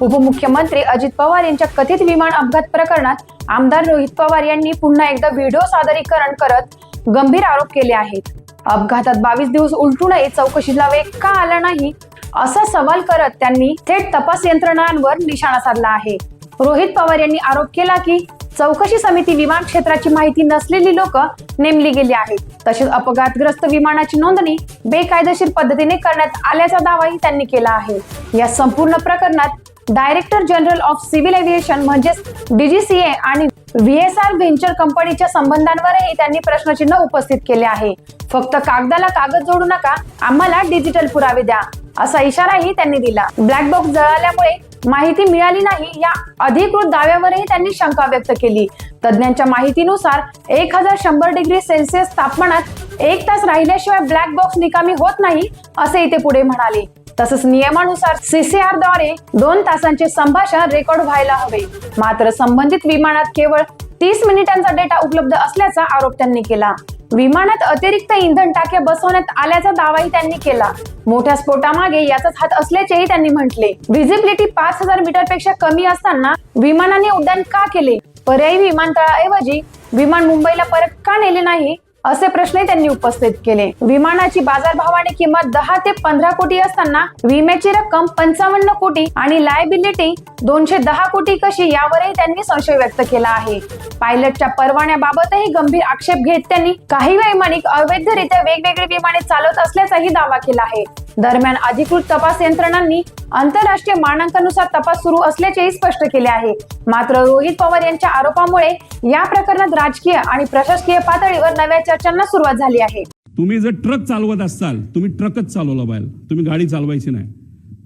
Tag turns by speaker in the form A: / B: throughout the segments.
A: उपमुख्यमंत्री अजित पवार यांच्या कथित विमान अपघात प्रकरणात आमदार रोहित पवार यांनी पुन्हा एकदा व्हिडिओ सादरीकरण करत गंभीर आरोप केले आहेत. अपघातात बावीस दिवस उलटूनही चौकशीला वेग का आला नाही असा सवाल करत त्यांनी थेट तपास यंत्रणांवर निशाणा साधला आहे. रोहित पवार यांनी आरोप केला की चौकशी समिती विमान क्षेत्राची माहिती नसलेली लोक नेमली गेली आहेत. तसेच अपघातग्रस्त विमानाची नोंदणी बेकायदेशीर पद्धतीने करण्यात आल्याचा दावाही त्यांनी केला आहे. या संपूर्ण प्रकरणात director general of civil aviation म्हणजेच डीजीसीए आणि व्हीएसआर व्हेंचर कंपनीच्या संबंधांवरही त्यांनी प्रश्नचिन्ह उपस्थित केले आहे. फक्त कागदाला कागद जोडू नका आम्हाला डिजिटल पुरावे द्या असा इशाराही त्यांनी दिला. ब्लॅक बॉक्स जळाल्यामुळे माहिती मिळाली नाही या अधिकृत दाव्यावरही त्यांनी शंका व्यक्त केली. तज्ज्ञांच्या माहितीनुसार एक हजार शंभर डिग्री सेल्सिअस तापमानात एक तास राहिल्याशिवाय ब्लॅक बॉक्स निकामी होत नाही असे इथे पुढे म्हणाले. तसंच नियमानुसार सीसीआरद्वारे दोन तासांचे संभाषण रेकॉर्ड व्हायला हवे. मात्र संबंधित विमानात केवळ तीस मिनिटांचा डेटा उपलब्ध असल्याचा आरोप त्यांनी केला. विमानात अतिरिक्त इंधन टाक्या बसवण्यात आल्याचा दावाही त्यांनी केला. मोठ्या स्फोटामागे याचाच हात असल्याचेही त्यांनी म्हटले. व्हिजिबिलिटी पाच हजार मीटरपेक्षा कमी असताना विमानाने उड्डाण का केले? पर्यायी विमानतळाऐवजी विमान मुंबईला परत का नेले नाही? असे प्रश्न त्यांनी उपस्थित केले. विमानाची बाजारभावाने किंमत दहा ते पंधरा कोटी असताना विम्याची रक्कम पंचावन्न कोटी आणि लायबिलिटी दोनशे दहा कोटी कशी यावरही त्यांनी संशय व्यक्त केला आहे. पायलटच्या परवान्याबाबतही गंभीर आक्षेप घेत त्यांनी काही वैमानिक अवैधरित्या वेगवेगळी विमाने चालवत असल्याचाही दावा केला आहे. दरम्यान अधिकृत तपास यंत्रणांनी आंतरराष्ट्रीय मानांकानुसार तपास सुरू असल्याचेही स्पष्ट केले आहे. मात्र रोहित पवार यांच्या आरोपामुळे या प्रकरणात राजकीय आणि प्रशासकीय पातळीवर नव्या चर्चांना सुरुवात झाली आहे.
B: तुम्ही जर ट्रक चालवत असाल तुम्ही ट्रकच चालवला पाहिजे तुम्ही गाडी चालवायची नाही.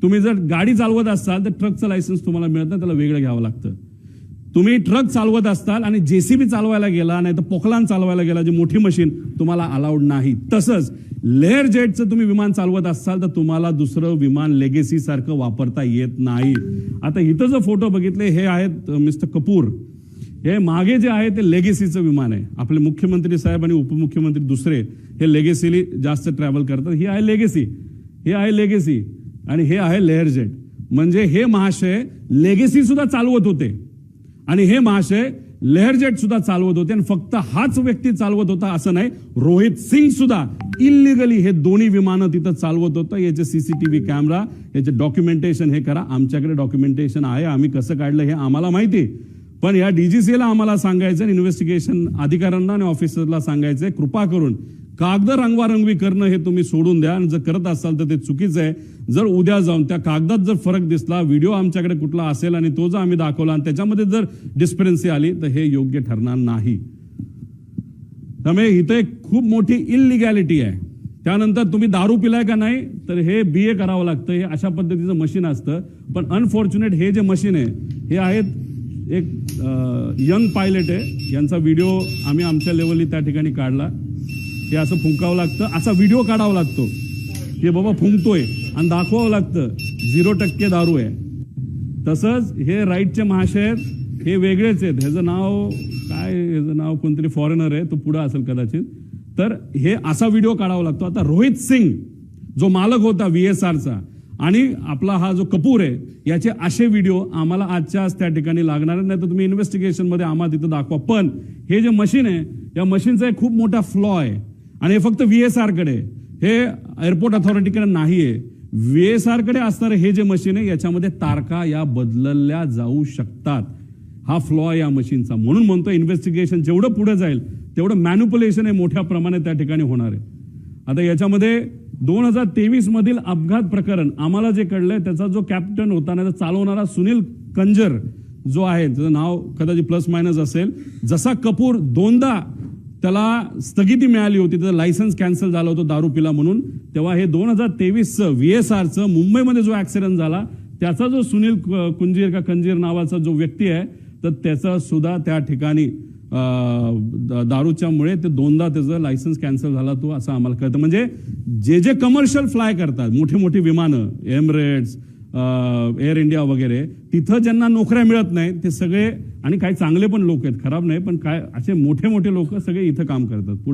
B: तुम्ही जर गाडी चालवत असाल तर ट्रकचं लायसन्स तुम्हाला मिळत नाही त्याला वेगळं घ्यावं लागतं. तुम्ही ट्रक चालवत असताल आणि जेसीबी चालवायला गेला नाही तर पोखलान चालवायला गेला जी मोठी मशीन तुम्हाला अलाउड नाही. तसंच लेअर जेटचं तुम्ही विमान चालवत असाल तर तुम्हाला दुसरं विमान लेगेसी सारखं वापरता येत नाही. आता इथं जो फोटो बघितले हे आहेत मिस्टर कपूर. हे मागे जे आहे ते लेगेसीचं विमान आहे. आपले मुख्यमंत्री साहेब आणि उपमुख्यमंत्री दुसरे हे लेगेसीली जास्त ट्रॅव्हल करतात. ही आहे लेगेसी हे आहे लेगेसी आणि हे आहे लेअर जेट म्हणजे हे महाशय लेगेसी सुद्धा चालवत होते. आणि हे महाशय लेहरजेट सुद्धा चालवत होते आणि फक्त हाच व्यक्ती चालवत होता असं नाही रोहित सिंग सुद्धा इलिगली हे दोन्ही विमानं तिथं चालवत होतं. याचे सीसीटीव्ही कॅमेरा याचे डॉक्युमेंटेशन हे करा. आमच्याकडे डॉक्युमेंटेशन आहे. आम्ही कसं काढलं हे आम्हाला माहिती. पण या डीजीसीला आम्हाला सांगायचं इन्व्हेस्टिगेशन अधिकाऱ्यांना आणि ऑफिसरला सांगायचंय कृपा करून कागद रंगवारंगवी करणं हे तुम्ही सोडून द्या आणि जर करत असाल तर ते चुकीचं आहे. जर उद्या जाऊन त्या कागदात जर फरक दिसला व्हिडिओ आमच्याकडे कुठला असेल आणि तो जर आम्ही दाखवला आणि त्याच्यामध्ये जर डिस्परन्सी आली तर हे योग्य ठरणार नाही. त्यामुळे इथं एक खूप मोठी इलिगॅलिटी आहे. त्यानंतर तुम्ही दारू पिलाय का नाही तर हे बी ए करावं लागतं. हे अशा पद्धतीचं मशीन असतं. पण अनफॉर्च्युनेट हे जे मशीन आहे हे आहेत एक यंग पायलट आहे. यांचा व्हिडिओ आम्ही आमच्या लेवलनी त्या ठिकाणी काढला. हे असं फुंकावं लागतं असा व्हिडिओ काढावा लागतो. हे बाबा फुंकतोय आणि दाखवावं लागतं. झिरो टक्के दारू आहे. तसंच हे राईटचे महाशय आहेत हे वेगळेच आहेत. ह्याचं नाव काय ह्याचं नाव कोणतरी फॉरेनर आहे तो पुढं असेल कदाचित. तर हे असा व्हिडिओ काढावा लागतो. आता रोहित सिंग जो मालक होता व्ही एस आरचा आणि आपला हा जो कपूर आहे याचे असे व्हिडिओ आम्हाला आजच्या आज त्या ठिकाणी लागणार नाही तर तुम्ही इन्व्हेस्टिगेशनमध्ये आम्हाला तिथं दाखवा. पण हे जे मशीन आहे या मशीनचा एक खूप मोठा फ्लॉ आहे. आणि हे फक्त व्ही एस आरकडे हे एअरपोर्ट अथॉरिटीकडे नाही आहे व्ही एस आरकडे असणारे हे जे मशीन आहे याच्यामध्ये तारखा या बदलल्या जाऊ शकतात. हा फ्लॉ या मशीनचा म्हणून म्हणतो इन्व्हेस्टिगेशन जेवढं पुढे जाईल तेवढं मॅन्युपुलेशन हे मोठ्या प्रमाणात त्या ठिकाणी होणार आहे. आता याच्यामध्ये दोन हजार तेवीस मधील अपघात प्रकरण आम्हाला जे कळलंय त्याचा जो कॅप्टन होता ना चालवणारा सुनील कंजर जो आहे त्याचं नाव कदाचित प्लस मायनस असेल. जसा कपूर दोनदा त्याला स्थगिती मिळाली होती. त्याचं लायसन्स कॅन्सल झालं होतं दारू पिला म्हणून. तेव्हा हे दोन हजार तेवीसचं व्ही एस आरचं मुंबईमध्ये जो ऍक्सिडेंट झाला त्याचा जो सुनील कुंजीर का कंजीर नावाचा जो व्यक्ती आहे तर त्याचा सुद्धा त्या ठिकाणी दारूच्यामुळे ते दोनदा त्याचं लायसन्स कॅन्सल झाला तो असं आम्हाला कळतं. म्हणजे जे जे कमर्शियल फ्लाय करतात मोठी मोठी विमानं एमरेट्स एअर इंडिया वगैरे तिथं ज्यांना नोकऱ्या मिळत नाही ते सगळे आणि काही चांगले पण लोक आहेत खराब नाही पण काय असे मोठे मोठे लोक सगळे इथं काम करतात पुढे.